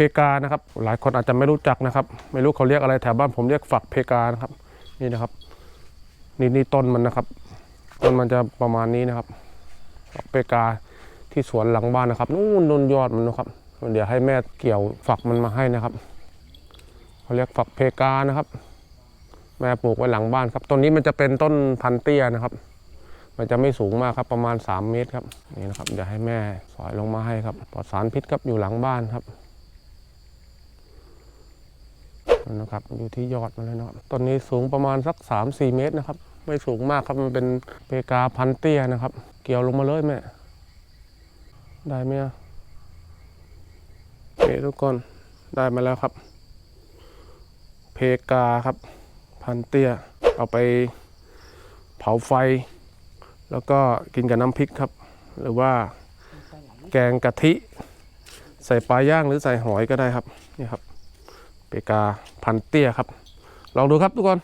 เพกานะครับ หลายคนอาจจะไม่รู้จักนะครับ ไม่รู้เขาเรียกอะไรแถวบ้านผมเรียกฝักเพกานะครับ นี่นะครับ นี่นี่ต้นมันนะครับ ต้นมันจะประมาณนี้นะครับฝักเพกาที่สวนหลังบ้านนะครับนู่นนู่นยอดมันนะครับ เดี๋ยวให้แม่เกี่ยวฝักมันมาให้นะครับเขาเรียกฝักเพกานะครับ แม่ปลูกไว้หลังบ้านครับต้นนี้มันจะเป็นต้นพันเตี้ยนะครับ มันจะไม่สูงมากครับประมาณ 3 เมตรครับนี่นะครับเดี๋ยวให้แม่สอยลงมาให้ครับปลอดสารพิษครับอยู่หลังบ้านครับ นั่นนะครับอยู่ที่ยอดมันเลยนะครับต้นนี้สูงประมาณสัก 3-4 เมตรนะครับ ไม่สูงมากครับมันเป็นเพกาพันเตี้ยนะครับ เกี่ยวลงมาเลยแม่ได้ไหมโอเคทุกคนได้มาแล้วครับ เพกาครับ พันเตี้ย เอาไปเผาไฟ แล้วก็กินกับน้ำพริกครับ หรือว่าแกงกะทิ ใส่ปลาย่างหรือใส่หอยก็ได้ครับนี่ครับ เปกาพันเตี้ยครับ ลองดูครับทุกคน